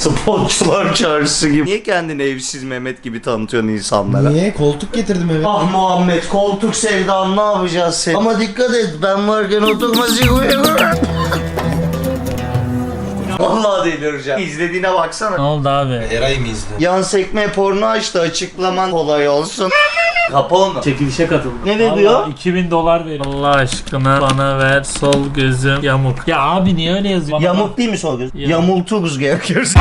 Spotçular çarşısı gibi. Niye kendini evsiz Mehmet gibi tanıtıyorsun insanlara? Niye? Koltuk getirdim eve. Ah Muhammed koltuk sevdan ne yapacağız sen? Ama dikkat et ben varken oturma sigara. Vallahi delireceğim. İzlediğine baksana. Ne oldu abi? Eray'ı mı izliyor? Yan sekme porno açtı açıklaman kolay olsun. Kapa onu. Çekilişe katıldım. Ne veriyor? Vallahi 2000 dolar veriyor. Allah aşkına bana ver sol gözüm yamuk. Ya abi niye öyle yazıyor? Yamuk değil mi sol göz? Yamuk. Yamulturuz gerekirse.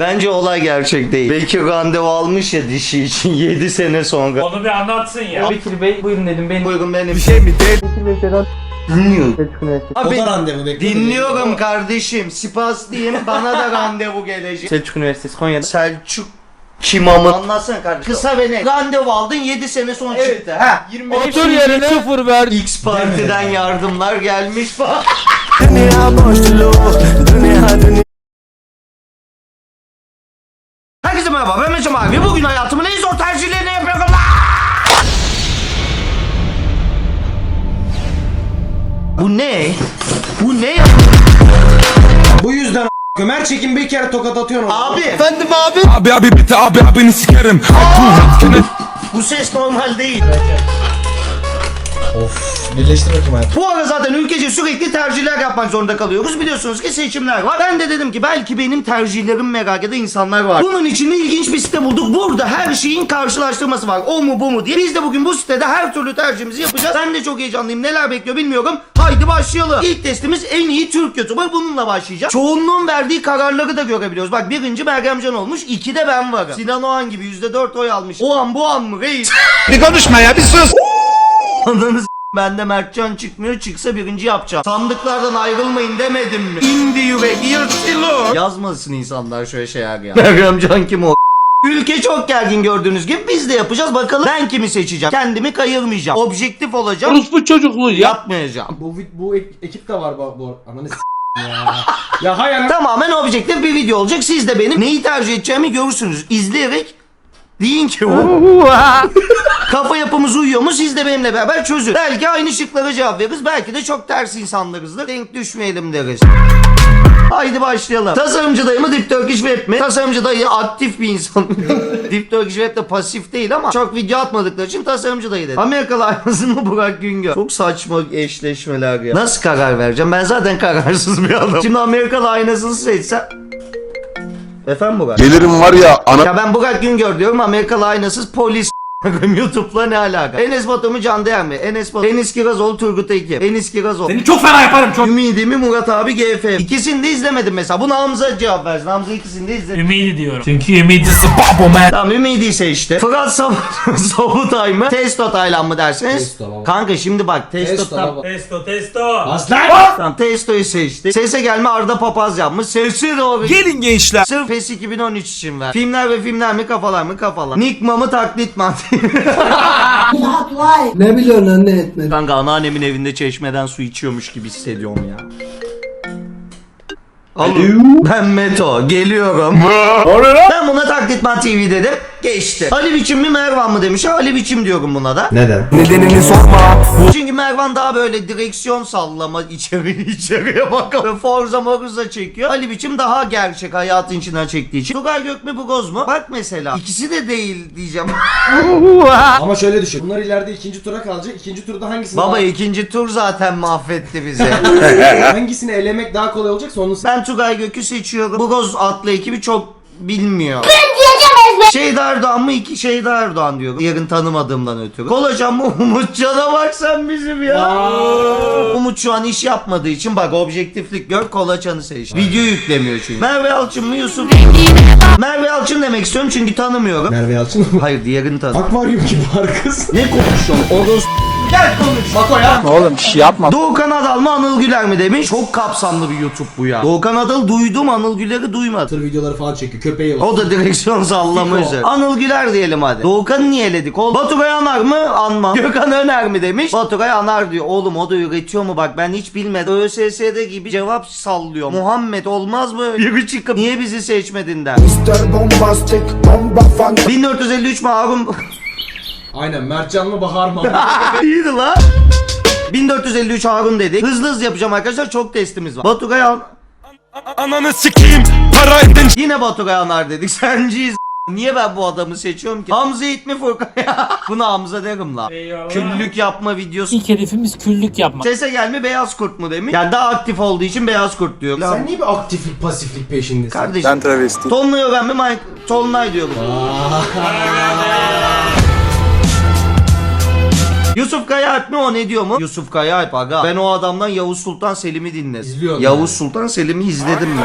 Bence olay gerçek değil. Belki randevu almış ya dişi için 7 sene sonra. Onu bir anlatsın ya. Bekir Bey buyurun dedim benim. Buyurun benim. Bir şey mi? Bekir Bey Sedat Üniversitesi. Abi O da randevu bekliyor. dinliyorum kardeşim. Spas diyeyim bana da randevu gelecek. Selçuk Üniversitesi Konya'da. Selçuk kim ama? Anlatsana kardeşim. Kısa ve net. Randevu aldın 7 sene sonra çıktı. Ha. 25 Otur yerine. Sıfır ver. X partiden yardımlar gelmiş falan. Herkese merhaba ben Mesut abi. Bugün hayatımın en zor tercihlerini yapıyorum. Bu ne? Bu ne? Bu yüzden Ömer Çekin bir kere tokat atıyorsun. Abi Efendim abi. Abi abi bitti abi abini sikerim. bu ses normal değil. Of. Birleştir bakayım hayatım. Bu ara zaten ülkece sürekli tercihler yapmak zorunda kalıyoruz. Biliyorsunuz ki seçimler var. Ben de dedim ki belki benim tercihlerim merak eden insanlar var. Bunun için de ilginç bir site bulduk. Burada her şeyin karşılaştırması var. O mu bu mu diye. Biz de bugün bu sitede her türlü tercihimizi yapacağız. Ben de çok heyecanlıyım. Neler bekliyor bilmiyorum. Haydi başlayalım. İlk testimiz en iyi Türk YouTuber. Bununla başlayacağız. Çoğunluğun verdiği kararları da görebiliyoruz. Bak birinci Bergemcan olmuş. iki de ben varım. Sinan Oğan gibi yüzde dört oy almış. O an bu an mı reis? Bir konuşma ya bir sus. Ananı s- Bende Mertcan çıkmıyor çıksa birinci yapacağım. Sandıklardan ayrılmayın demedim mi? İndi yürek yırtılır. Yazmasın insanlar şöyle şeyler ya. Meryemcan kim o? Ülke çok gergin gördüğünüz gibi biz de yapacağız. Bakalım ben kimi seçeceğim. Kendimi kayırmayacağım. Objektif olacağım. bu çocukluğu Yapmayacağım. Bu, bu ek- ekip de var bu. bu ananı ya. ya hay. Tamamen objektif bir video olacak. Siz de benim neyi tercih edeceğimi görürsünüz. İzleyerek deyin ki Kafa yapımız uyuyor mu siz de benimle beraber çözün. Belki aynı şıklara cevap veririz. Belki de çok ters insanlarızdır. Denk düşmeyelim deriz. Haydi başlayalım. Tasarımcı dayı mı Deep Turkish Web mi? Tasarımcı dayı aktif bir insan. Deep Turkish Web de pasif değil ama çok video atmadıkları için tasarımcı dayı dedi. Amerikalı aynasını mı Burak Güngör? Çok saçma eşleşmeler ya. Nasıl karar vereceğim? Ben zaten kararsız bir adamım. Şimdi Amerikalı aynasını seçsem... Efendim Burak? Gelirim var ya ana Ya ben Burak Güngör diyorum Amerikalı aynasız polis YouTube'la ne alaka? Enes Batur mu Can Değer mi? Enes Batur. Enis Kirazoğlu Turgut Ekim. Enis Kirazoğlu. Seni çok fena yaparım çok. Ümidimi Murat abi GF. İkisini de izlemedim mesela. Bunu Hamza cevap versin. Hamza ikisini de izledi. Ümidi diyorum. Çünkü ümidi Tamam Ümidi seçti. Fırat Sabut Sabutay mı? Testo Taylan mı dersiniz? Testo baba. Kanka şimdi bak Testo, Testo tam- baba. Testo testo. Aslan. Tamam Testo'yu seçti. Sese gelme Arda Papaz yapmış. Sesi doğru. Gelin gençler. Sırf PES 2013 için ver. Filmler ve filmler mi kafalar mı kafalar. Nikma mı taklit mi? Ne biliyorsun lan ne etmedi? Kanka anneannemin evinde çeşmeden su içiyormuş gibi hissediyorum ya. Alın. Ben Meto. Geliyorum. ben buna taklitman TV dedim. Geçti. Ali biçim mi Mervan mı demiş. Ali biçim diyorum buna da. Neden? Çünkü Mervan daha böyle direksiyon sallama içeri içeriye bakalım. Forza Morza çekiyor. Ali biçim daha gerçek hayatın içinden çektiği için. Tugay Gök mü Bugoz mu? Bak mesela. İkisi de değil diyeceğim. Ama şöyle düşün. Bunlar ileride ikinci tura kalacak. İkinci turda hangisini Baba daha- ikinci tur zaten mahvetti bizi. hangisini elemek daha kolay olacaksa onu Ben Tugay Gök'ü seçiyorum. Bugoz adlı ekibi çok bilmiyor. Şeyda Erdoğan mı? İki Şeyda Erdoğan diyorum. Yarın tanımadığımdan ötürü. Kolacan mı? Umutcan'a bak sen bizim ya. Umut şu an iş yapmadığı için bak objektiflik gör Kolaçan'ı seçti. Video yüklemiyor çünkü. Merve Yalçın mı Yusuf? Merve Yalçın demek istiyorum çünkü tanımıyorum. Merve Yalçın mı? Hayır diğerini tanı. Akvaryum gibi var kız. Ne konuşuyorsun? Oros Gel konuş. Bako ya. Oğlum bir şey yapma. Doğukan Adal mı Anıl Güler mi demiş. Çok kapsamlı bir YouTube bu ya. Doğukan Adal duydum Anıl Güler'i duymadım. Tır videoları falan çekiyor. Köpeği var. O da direksiyon Fiko. üzere. Anıl Güler diyelim hadi. Doğukan'ı niye eledik? Oğlum, Baturay Anar mı? Anmam. Gökhan Öner mi demiş? Baturay Anar diyor. Oğlum o da üretiyor mu bak ben hiç bilmedim. ÖSS'de gibi cevap sallıyor. Muhammed olmaz mı? Yürü çıkıp niye bizi seçmedin der. 1453 mı Harun? Aynen Mertcan mı Bahar mı? İyiydi la. 1453 Harun dedik. Hızlı hızlı yapacağım arkadaşlar. Çok testimiz var. Baturay An... Ananı sikeyim para edin Yine Baturay Anar dedik. Senciyiz. Niye ben bu adamı seçiyorum ki? Hamza Yiğit mi Furkan ya? Buna Hamza derim la. Eyvallah. Küllük yapma videosu. İlk hedefimiz küllük yapmak. Sese gelme beyaz kurt mu demiş. Yani daha aktif olduğu için beyaz kurt diyor. Sen niye bir aktiflik pasiflik peşindesin? Kardeşim. Ben travesti Tonlay öğrenme Mike. Tonlay diyorum. Yusuf Kaya Alp mi o ne diyor mu? Yusuf Kaya Alp aga. Ben o adamdan Yavuz Sultan Selim'i dinledim. İzliyorum Yavuz Sultan Selim'i izledim mi?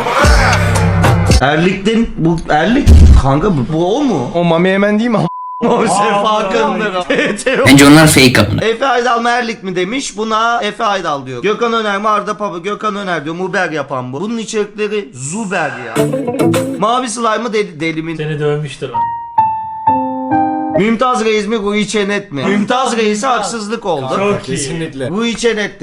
Erlik'ten bu Erlik kanka bu, bu o mu? O Mami Emen değil mi? O Sefa Kandır. Bence onlar fake amına. Efe Aydal mı Erlik mi demiş. Buna Efe Aydal diyor. Gökhan Öner mi Arda Papa? Gökhan Öner diyor. Muber yapan bu. Bunun içerikleri Zuber ya. Mavi slime mı deli, delimin? Seni dövmüştür o. Mümtaz Reis mi Rui Çenet mi? Mümtaz Reis'e haksızlık oldu. Çok iyi. Kesinlikle. Rui Çenet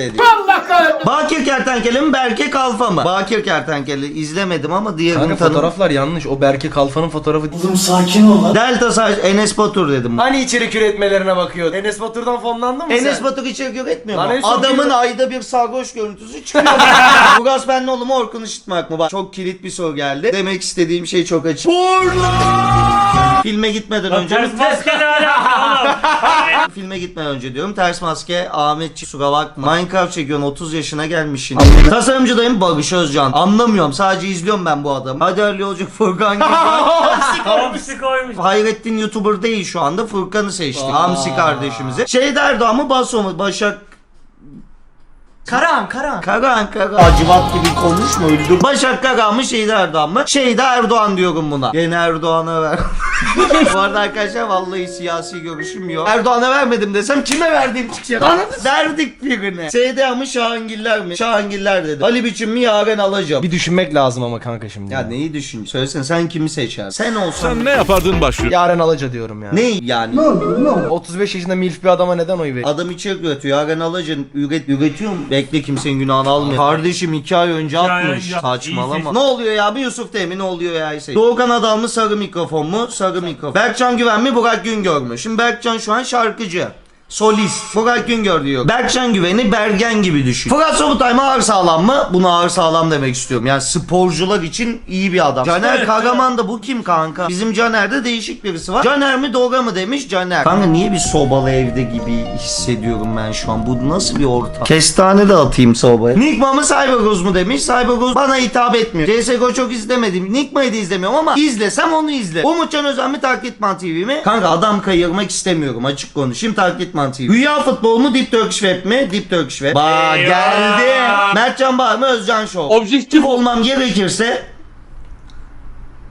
dedi. Bakir Kertenkele mi Berke Kalfa mı? Bakir Kertenkele izlemedim ama diğerini Kanka tanım. fotoğraflar yanlış. O Berke Kalfa'nın fotoğrafı. Oğlum sakin ol lan. Delta Saj Enes Batur dedim. Hani içerik üretmelerine bakıyor. Enes Batur'dan fonlandın mı Enes sen? Batur içerik üretmiyor Lan mu? en son Adamın bir- ayda bir sarhoş görüntüsü çıkıyor. Bugas Benlioğlu mu Orkun Işıtmak mı? Bak çok kilit bir soru geldi. Demek istediğim şey çok açık. Filme gitmeden önce Ters oğlum? Filme gitmeden önce diyorum. Ters maske Ahmet kusura bakma. Minecraft çekiyorsun 30 yaşına gelmişsin. Tasarımcıdayım Barış Özcan. Anlamıyorum sadece izliyorum ben bu adamı. Hadi öyle olacak Furkan gibi. Hamsi koymuş. Hayrettin YouTuber değil şu anda Furkan'ı seçtik. Hamsi kardeşimizi. Şey derdi ama Baso mu? Başak Karan Karan. Karan Karan. Acıvat gibi konuşma öldüm. Başak Karan mı Şeyda Erdoğan mı? Şeyda Erdoğan diyorum buna. Gene Erdoğan'a ver. Bu arada arkadaşlar vallahi siyasi görüşüm yok. Erdoğan'a vermedim desem kime verdiğim çıkacak. Anladın? Verdik birine. Seyda mı Şahangiller mi? Şahangiller dedi. Ali biçim mi Yaren alacağım. Bir düşünmek lazım ama kanka şimdi. Ya neyi düşün? Söylesene sen kimi seçersin? Sen olsan. ne yapardın başlıyor Yaren Alaca diyorum ya. Ne yani? Ne oldu ne oldu? 35 yaşında milf bir adama neden oy veriyor? Adam içerik üretiyor. Yaren Alacın üret, üretiyor mu? Bekle kimsenin günahını almıyor. Kardeşim iki ay önce ay atmış. önce- Saçmalama. İyi Ne oluyor ya? Bir Yusuf Temin ne oluyor ya? Ise. Doğukan Adal mı? Sarı mikrofon mu? Sarı mikrofon. Berkcan Güven mi? Burak Güngör mü? Şimdi Berkcan şu an şarkıcı. Solist. Burak Güngör diyor. Berkcan Güven'i Bergen gibi düşün. Fırat Sobutay mı ağır sağlam mı? Buna ağır sağlam demek istiyorum. Yani sporcular için iyi bir adam. Caner Karaman da bu kim kanka? Bizim Caner'de değişik birisi var. Caner mi Dora mı demiş Caner. Kanka niye bir sobalı evde gibi hissediyorum ben şu an? Bu nasıl bir ortam? Kestane de atayım sobaya. Nikma mı Cyberghost mu demiş. Cyberghost bana hitap etmiyor. CSGO çok izlemedim. Nikma'yı da izlemiyorum ama izlesem onu izle. Umutcan Özen mi Takipman TV mi? Kanka adam kayırmak istemiyorum açık konuşayım. Takipman TV. Rüya futbol mu Deep Turkish Web mi? Deep Turkish Web. Ba geldi. Mertcan Bahar mı Özcan Show? Objektif olmam gerekirse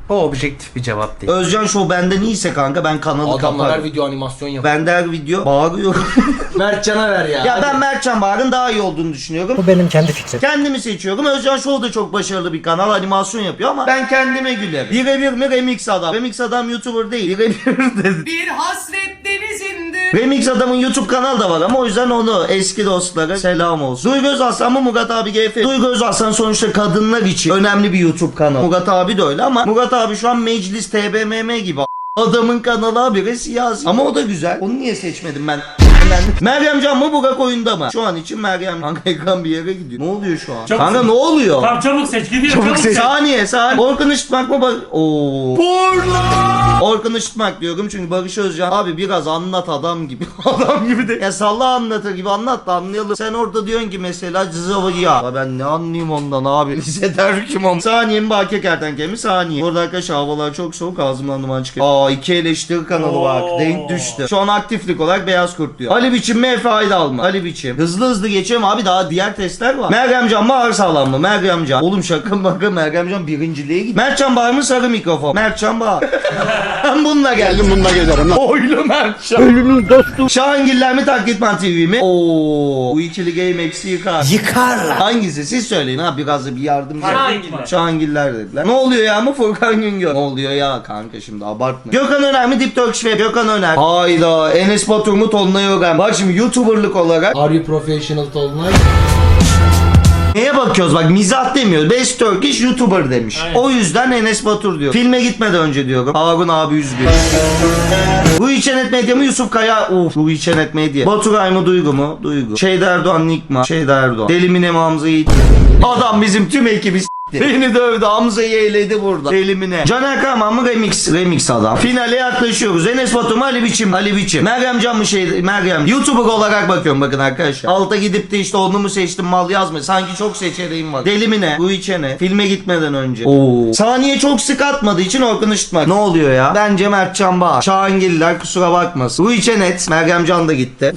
O objektif bir cevap değil. Özcan Show benden iyiyse kanka ben kanalı Adamlar her kaparım. video animasyon yapıyor. Ben de her video bağırıyorum. Mertcan'a ver ya. ya ben Mertcan Bahar'ın daha iyi olduğunu düşünüyorum. Bu benim kendi fikrim. Kendimi seçiyorum. Özcan Show da çok başarılı bir kanal. Animasyon yapıyor ama ben kendime gülerim. Birebir mi Remix Adam? Remix Adam YouTuber değil. Birebir dedi. Bir hasret denizinde Remix Adam'ın YouTube kanalı da var ama o yüzden onu eski dostlara selam olsun. Duygu Özaslan mı Murat abi GF? Duygu Özaslan sonuçta kadınlar için önemli bir YouTube kanalı. Murat abi de öyle ama Murat abi şu an Meclis TBMM gibi. Adamın kanalı habire siyasi. Ama o da güzel. Onu niye seçmedim ben? Meryem Can mı Burak oyunda mı? Şu an için Meryem Kanka ekran bir yere gidiyor. Ne oluyor şu an? Çok Kanka güzel. ne oluyor? Tamam çabuk seç gidiyor çabuk, seç. Saniye saniye. Orkun Işıtmak mı bak? Oo. Orkun Işıtmak diyorum çünkü Barış Özcan abi biraz anlat adam gibi. adam gibi de. Ya salla anlatır gibi anlat da anlayalım. Sen orada diyorsun ki mesela zıvı ya. Ben ne anlayayım ondan abi. Lise der kim on. Saniye mi Baki Kertenkele mi? Saniye. Burada arkadaşlar havalar çok soğuk ağzımdan duman çıkıyor. Aa iki eleştiri kanalı bak. Denk düştü. Şu an aktiflik olarak Beyaz Kurt diyor. Ali Biçim mi Efe Aydal mı? Ali Biçim. Hızlı hızlı geçelim abi daha diğer testler var. Meryem Can mı ağır sağlam mı? Meryem Can. Oğlum şaka maka Meryem Can birinciliğe gidiyor. Mertcan Bahar mı sarı mikrofon? Mertcan Bahar. ben bununla geldim. bununla gezerim lan Oylu Mertcan. Ölümün dostu. Şahangiller mi Taklitman TV mi? Oo, bu ikili game eksi yıkar. Yıkarlar. Hangisi? Siz söyleyin ha biraz da bir yardım. Şahangiller. Şahangiller dediler. Ne oluyor ya mı Furkan Güngör? Ne oluyor ya kanka şimdi abartma. Gökhan Öner mi Deep Turkish Web? Gökhan Öner. Hayda Enes Batur mu Tolunay Öğren? Bak şimdi YouTuber'lık olarak Are you professional Tolunay? Neye bakıyoruz bak mizah demiyor. Best Turkish YouTuber demiş. Aynen. O yüzden Enes Batur diyor. Filme gitmeden önce diyorum. Harun abi üzgün. Bu İçenet Medya mı Yusuf Kaya? Uf bu İçenet Medya. Baturay mı Duygu mu? Duygu. Şeyda Erdoğan Nikma. Şeyda Erdoğan. Deli Mine mi Hamza Yiğit? Adam bizim tüm ekibi s**ti. Beni dövdü Hamza'yı eğledi burada. Delimine. Caner Kahraman mı Remix? Remix adam. Finale yaklaşıyoruz. Enes Batur mu Ali Biçim? Ali Biçim. Meryem Can mı şey? Meryem. YouTuber olarak bakıyorum bakın arkadaşlar. Alta gidip de işte onu mu seçtim mal yazma. Sanki çok seçeneğim var. Delimine. Bu içene. Filme gitmeden önce. Oo. Saniye çok sık atmadığı için Orkun Işıtmak. Ne oluyor ya? Bence Mertcan Bağ. Şahangiller kusura bakmasın. Bu içenet. Meryem Can da gitti.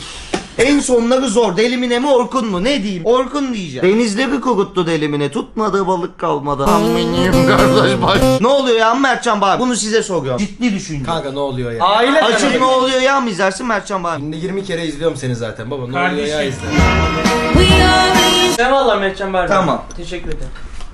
En sonları zor. Delimine mi Orkun mu? Ne diyeyim? Orkun diyeceğim. Denizleri kuruttu delimine. Tutmadığı balık kalmadı. Aminim kardeş bak. Ne oluyor ya Mertcan Bağ? Bunu size soruyorum. Ciddi düşünce. Kanka ne oluyor ya? Aile Açık ne oluyor ya mı izlersin Mertcan Bağ? Günde 20 kere izliyorum seni zaten baba. Ne Kardeşim. oluyor ya izle. Eyvallah Mehmetcan Berber. Tamam. Teşekkür ederim.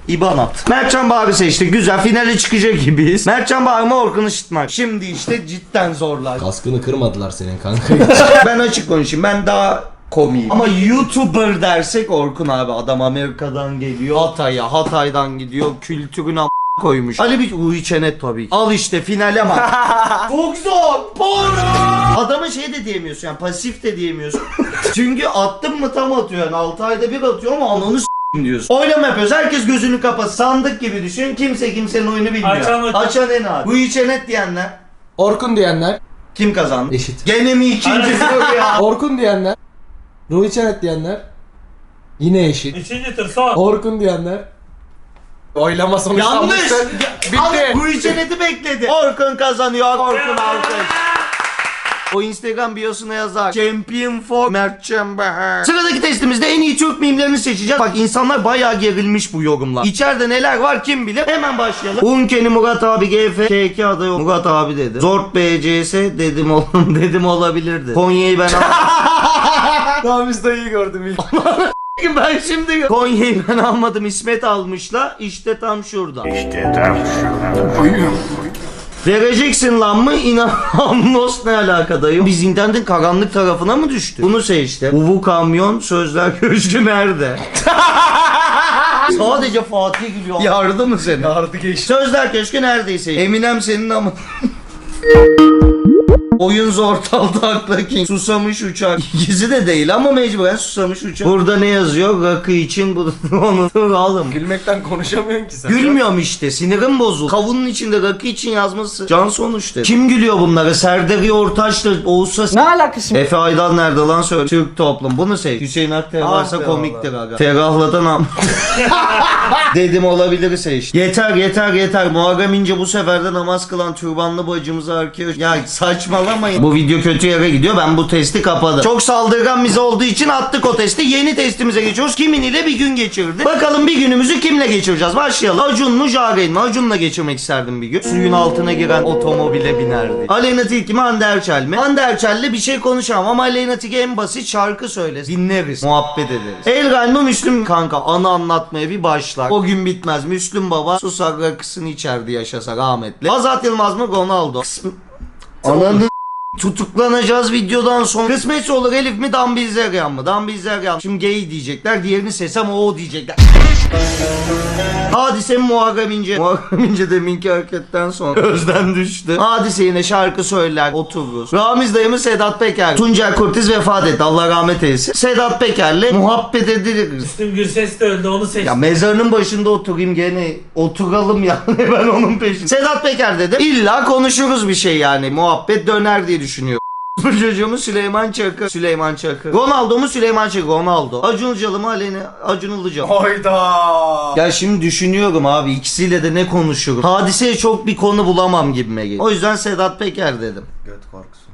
İban at. Mertcan Bağ'ı seçtik. Güzel. Finale çıkacak gibiyiz. Mertcan Bağ mı Orkun Işıtmak? Şimdi işte cidden zorlar. Kaskını kırmadılar senin kanka. ben açık konuşayım. Ben daha komiyim. Ama YouTuber dersek Orkun abi. Adam Amerika'dan geliyor. Hatay'a, Hatay'dan gidiyor. Kültürün am koymuş. Ali bir Uğur Çenet tabii. Al işte finale bak. Çok zor. Porno. Adama şey de diyemiyorsun yani pasif de diyemiyorsun. Çünkü attım mı tam atıyor yani 6 ayda bir atıyor ama ananı s**eyim diyorsun. Oylama yapıyoruz. Herkes gözünü kapat. Sandık gibi düşün. Kimse kimsenin oyunu bilmiyor. Açan Açan en abi. Bu Çenet diyenler. Orkun diyenler. Kim kazandı? Eşit. Gene mi ikinci tur ya? Orkun diyenler. Ruhi Çenet diyenler. Yine eşit. Üçüncü tur son. Orkun diyenler. Oylama Yanlış. sonuçlanmıştı. Bitti. Bu içeneti bekledi. Orkun kazanıyor. Orkun alkış. O Instagram biosuna yazar. Champion for Mert Çember. Sıradaki testimizde en iyi Türk mimlerini seçeceğiz. Bak insanlar bayağı gerilmiş bu yorumlar. İçeride neler var kim bilir. Hemen başlayalım. Unkeni Murat abi GF KK adayı Murat abi dedi. Zort BCS dedim oğlum dedim olabilirdi. Konya'yı ben biz dayıyı gördüm ilk. ben şimdi Konya'yı ben almadım İsmet almışla işte tam şurada. İşte tam şurada. Vereceksin lan mı? İnan Amnos ne alakadayım? Biz internetin karanlık tarafına mı düştü? Bunu seçtim. Uvu kamyon sözler köşkü nerede? Sadece Fatih gülüyor. Yardı mı seni? Yardı geçti. Sözler köşkü neredeyse. Eminem senin ama. Oyun zor taldı akla king. Susamış uçak. İkisi de değil ama mecburen susamış uçak. Burada ne yazıyor? Rakı için bu onu oğlum. Gülmekten konuşamıyorsun ki sen. Gülmüyorum işte sinirim bozuldu. Kavunun içinde rakı için yazması can sonuçta. Kim gülüyor bunlara? Serdar Ortaç'la Oğuz'a Ne alakası var? Efe Aydan nerede lan söyle. Türk toplum. Bunu seç. Hüseyin Akter Ah varsa komiktir aga. Ferahlatan am. Dedim olabilir seç. Yeter yeter yeter. Muharrem İnce bu sefer de namaz kılan türbanlı bacımızı arkaya... Ya saçmalamayın. Bu video kötü yere gidiyor. Ben bu testi kapadım. Çok saldırgan bize olduğu için attık o testi. Yeni testimize geçiyoruz. Kimin ile bir gün geçirdi. Bakalım bir günümüzü kimle geçireceğiz? Başlayalım. Acun mu Jaren mi? Acun'la geçirmek isterdim bir gün. Suyun altına giren otomobile binerdi. Aleyna Tilki mi Hande Erçel mi? Hande Erçel'le bir şey konuşamam ama Aleyna Tilki en basit şarkı söyler. Dinleriz. Muhabbet ederiz. Elgayn mı Müslüm kanka? Anı anlatmaya bir başlar. O gün bitmez. Müslüm baba susar rakısını içerdi yaşasa rahmetli. Azat Yılmaz mı Ronaldo? Kısm- Ananı Tutuklanacağız videodan sonra. Kısmetse olur Elif mi Dan Zeryan mı? Dan Zeryan. Şimdi gay diyecekler. Diğerini sesem o diyecekler. Hadise mi Muharrem İnce? Muharrem İnce deminki hareketten sonra gözden düştü. Hadise yine şarkı söyler otururuz. Ramiz dayımı Sedat Peker. Tuncel Kurtiz vefat etti. Allah rahmet eylesin. Sedat Peker'le muhabbet ediliriz. Müslüm Gürses de öldü onu seçtim. Ya mezarının başında oturayım gene oturalım yani ben onun peşinde. Sedat Peker dedim. İlla konuşuruz bir şey yani. Muhabbet döner diye düşünüyorum. Bu çocuğumu Süleyman Çakır. Süleyman Çakır. Ronaldo mu Süleyman Çakır? Ronaldo. Acun Ilıcalı mı Aleni? Acun Ilıcalı. Hayda. Ya şimdi düşünüyorum abi ikisiyle de ne konuşurum. Hadiseye çok bir konu bulamam gibime geliyor. O yüzden Sedat Peker dedim.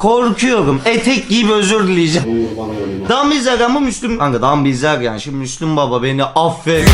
Korkuyorum. Etek giyip özür dileyeceğim. Dambizergan mı Müslüm? Kanka Dambizergan. Şimdi Müslüm baba beni affet.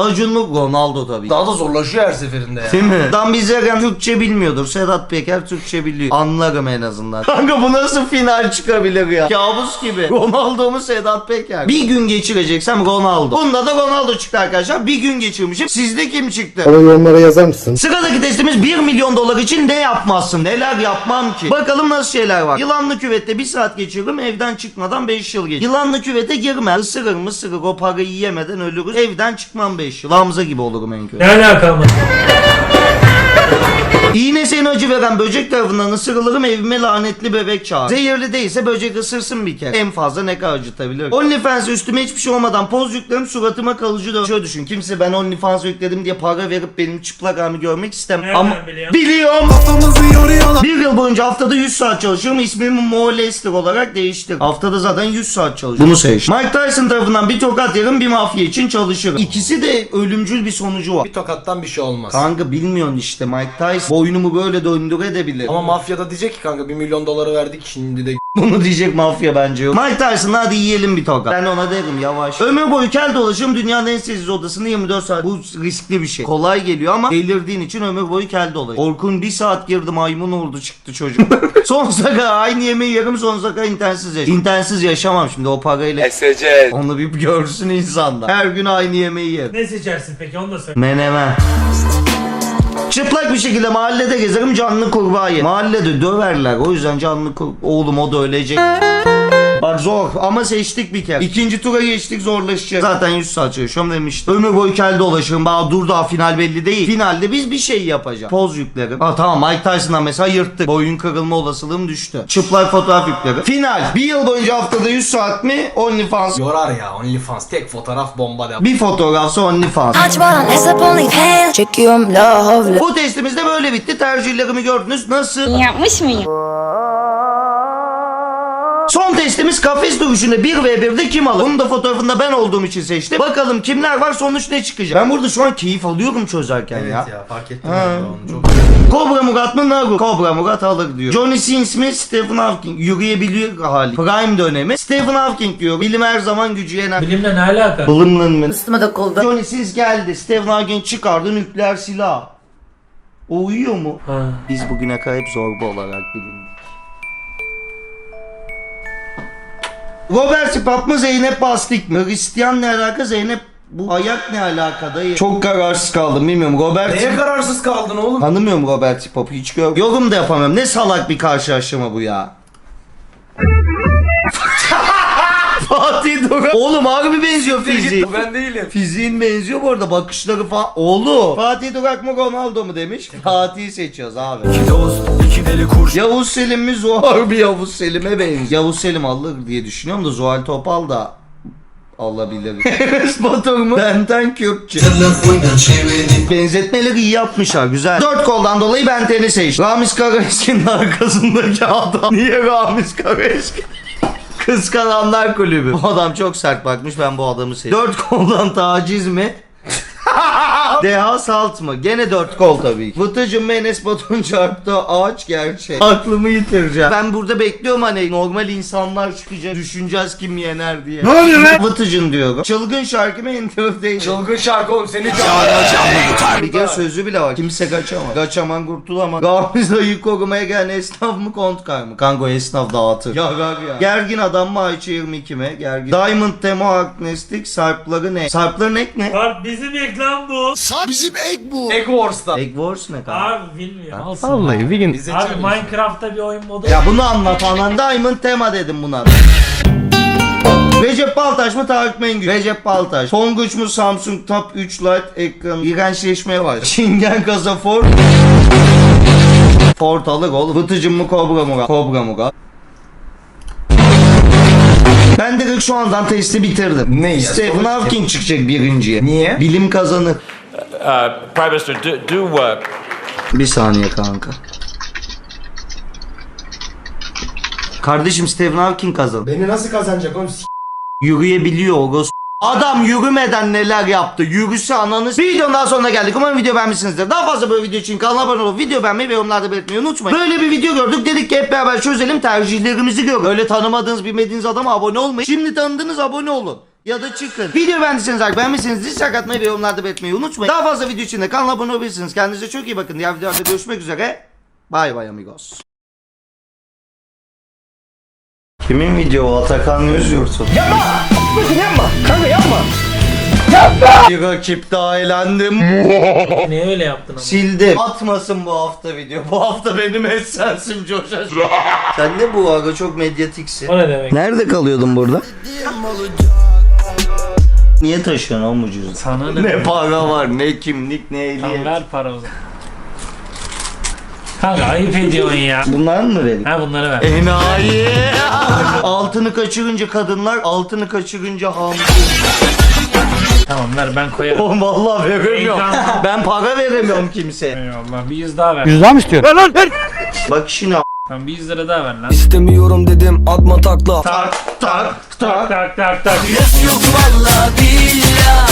Acun mu? Ronaldo tabii. Daha da zorlaşıyor her seferinde ya. Değil mi? Dambizergan Türkçe bilmiyordur. Sedat Peker Türkçe biliyor. Anlarım en azından. Kanka bu nasıl final çıkabilir ya? Kabus gibi. Ronaldo mu Sedat Peker? Bir gün geçireceksem Ronaldo. Bunda da Ronaldo çıktı arkadaşlar. Bir gün geçirmişim. Sizde kim çıktı? Bana yorumlara yazar mısın? Sıradaki testimiz 1 milyon dolar için ne yapmazsın? Neler yapmam ki? Bakalım nasıl şeyler var? Yılanlı küvette bir saat geçiririm evden çıkmadan 5 yıl geçirir. Yılanlı küvete girme. Isırır mı ısırır o parayı yemeden ölürüz. Evden çıkmam 5 yıl. Hamza gibi olurum en kötü. Ne alaka? İğne seni acı veren böcek tarafından ısırılırım evime lanetli bebek çağır. Zehirli değilse böcek ısırsın bir kere. En fazla ne kadar acıtabilir? OnlyFans üstüme hiçbir şey olmadan poz yüklerim suratıma kalıcı dön. Şöyle düşün kimse ben OnlyFans yükledim diye para verip benim çıplak halimi görmek istemem. Ama biliyorsun? biliyorum. Bir yıl boyunca haftada 100 saat çalışıyorum. İsmimi Mo Lester olarak değiştirdim. Haftada zaten 100 saat çalışıyorum. Bunu seç. Mike Tyson tarafından bir tokat yerim bir mafya için çalışırım. İkisi de ölümcül bir sonucu var. Bir tokattan bir şey olmaz. Kanka bilmiyorsun işte Mike Tyson boynumu böyle döndürebilir. Ama mafyada diyecek ki kanka 1 milyon doları verdik şimdi de Bunu diyecek mafya bence yok. Mike Tyson hadi yiyelim bir tokat. Ben ona derim yavaş. Ömür boyu kel dolaşım dünyanın en sessiz odasında 24 saat. Bu riskli bir şey. Kolay geliyor ama delirdiğin için ömür boyu kel dolaş. Orkun bir saat girdi maymun oldu çıktı çocuk. sonsuza kadar aynı yemeği yerim sonsuza kadar internetsiz yaşam. İnternetsiz yaşamam şimdi o parayla. SC. Onu bir görsün insanlar. Her gün aynı yemeği yer. Ne seçersin peki onu da söyle. Menemen. Çıplak bir şekilde mahallede gezerim canlı kurbağa yerim. Mahallede döverler o yüzden canlı kur... Oğlum o da ölecek. Bak zor ama seçtik bir kere. İkinci tura geçtik zorlaşacak. Zaten 100 saat çalışıyorum demiştim. Ömür boyu kel dolaşırım. Bana dur daha final belli değil. Finalde biz bir şey yapacağız. Poz yüklerim. Ha tamam Mike Tyson'dan mesela yırttık. Boyun kırılma olasılığım düştü. Çıplak fotoğraf yüklerim. Final. Bir yıl boyunca haftada 100 saat mi? OnlyFans. yorar ya OnlyFans tek fotoğraf bomba de. Bir fotoğrafsa OnlyFans. Çekiyorum la havle Bu testimiz de böyle bitti. Tercihlerimi gördünüz. Nasıl? Yapmış mıyım? Testimiz kafes dövüşünde 1v1'de kim alır? Bunun da fotoğrafında ben olduğum için seçtim. Bakalım kimler var sonuç ne çıkacak? Ben burada şu an keyif alıyorum çözerken ya. ya fark ettim Ha. ben de onu çok. Cobra Murat mı Nagu? Cobra Murat alır diyor. Johnny Sins mi? Stephen Hawking. Yürüyebiliyor hali. Prime dönemi. Stephen Hawking diyor. Bilim her zaman gücü yener. Bilimle ne alaka? Bulunun mu? Üstüme dokuldu Johnny Sins geldi. Stephen Hawking çıkardı nükleer silah. O uyuyor mu? Ha. Biz bugüne kadar hep zorba olarak bilindik. Robert Spap mı Zeynep Bastik mi? Hristiyan ne alaka Zeynep bu ayak ne alaka dayı? Çok kararsız kaldım bilmiyorum. Robert Neye kararsız kaldın oğlum? Tanımıyorum Robert Spap'ı hiç gör. Yorum da yapamıyorum. Ne salak bir karşılaştırma bu ya. Duran. Oğlum harbi benziyor fiziği. ben değilim. Fiziğin benziyor bu arada bakışları falan. Oğlum. Fatih Durak mı Ronaldo mu demiş. Fatih'i seçiyoruz abi. Yavuz Selim mi Zuhal bir Yavuz Selim'e benziyor. Yavuz Selim alır diye düşünüyorum da Zuhal Topal da alabilir. Enes Batur mu? Benten Kürkçü. Benzetmeleri iyi yapmışlar güzel. Dört koldan dolayı Benten'i seçtim. Ramiz Karaeski'nin arkasındaki adam. Niye Ramiz Karaeski? Kıskananlar kulübü. Bu adam çok sert bakmış ben bu adamı seviyorum. Dört koldan taciz mi? Deha salt mı? Gene dört kol tabii ki. Vıtıcım mı Enes Batur'un çarptığı ağaç gerçek. Aklımı yitireceğim. Ben burada bekliyorum hani normal insanlar çıkacak. Düşüneceğiz kim yener diye. Ne oluyor lan? Vıtıcın diyorum. Çılgın şarkı mı Entertainment? Çılgın şarkı oğlum seni Bir kere sözü bile var. Kimse kaçamaz. Kaçaman kurtulamaz. Gamiz ayı korumaya gelen esnaf mı kontkar mı? Kanka o esnaf dağıtır. Ya ya. Gergin adam mı Ayça 22 mi? Gergin. Diamond Temo Agnestik Sarpları ne? Sarpların ek ne? Bak bizim ekran bu. Egg Wars'ta. Egg Wars ne kanka? Abi bilmiyorum. Alsın. bir gün. Abi. Minecraft'ta bir oyun modu. Ya bunu anlat anan Diamond Tema dedim buna. Recep Baltaş mı Tarık Mengü? Recep Baltaş. Tonguç mu Samsung Tab 3 Lite ekran? İğrençleşmeye var. Çingen kasa Ford. Alır oğlum. Vıtıcım mı Kobra mı? Kobra mı? Ben direkt şu andan testi bitirdim. Ne ya? Stephen Hawking çıkacak birinciye. Niye? Bilim kazanır. Uh, Prime Minister, do, do uh, Bir saniye kanka. Kardeşim Stephen Hawking kazandı. Beni nasıl kazanacak oğlum? S- Yürüyebiliyor o Adam yürümeden neler yaptı. Yürüse ananız. Videonun daha sonuna geldik. Umarım video beğenmişsinizdir. Daha fazla böyle video için kanala abone olup video beğenmeyi ve yorumlarda belirtmeyi unutmayın. Böyle bir video gördük. Dedik ki hep beraber çözelim tercihlerimizi görün. Öyle tanımadığınız bilmediğiniz adama abone olmayın. Şimdi tanıdığınız abone olun. Ya da çıkın. Video beğendiyseniz like beğenmişseniz dislike atmayı ve yorumlarda belirtmeyi unutmayın. Daha fazla video için de kanala abone olabilirsiniz. Kendinize çok iyi bakın. Diğer videolarda görüşmek üzere. Bay bay amigos. Kimin video o? Atakan Yüzyurt'un. Yapma! Yapma! Kanka yapma! Yapma! Bir rakip daha elendim. Niye öyle yaptın ama? Sildim. Atmasın bu hafta video. Bu hafta benim essensim coşar. Sen ne bu aga çok medyatiksin. O ne demek? Nerede kalıyordun burada? Niye taşıyorsun oğlum cüzdanı? Sana ne? Ne para var, ne kimlik, ne Tamam ehliyet. ver para o zaman. Kanka ayıp ediyorsun ya. Bunlar mı vereyim? Ha bunları ver. Enayi. altını kaçırınca kadınlar, altını kaçırınca hamile. Tamam ver ben koyarım. Oğlum vallahi veremiyorum. Heyecan. ben para veremiyorum kimseye. Eyvallah bir yüz daha ver. Yüz daha mı istiyorsun? Bak şimdi Tamam bir yüz lira daha ver lan. İstemiyorum dedim atma takla. tak tak tak. Tak tak tak tak.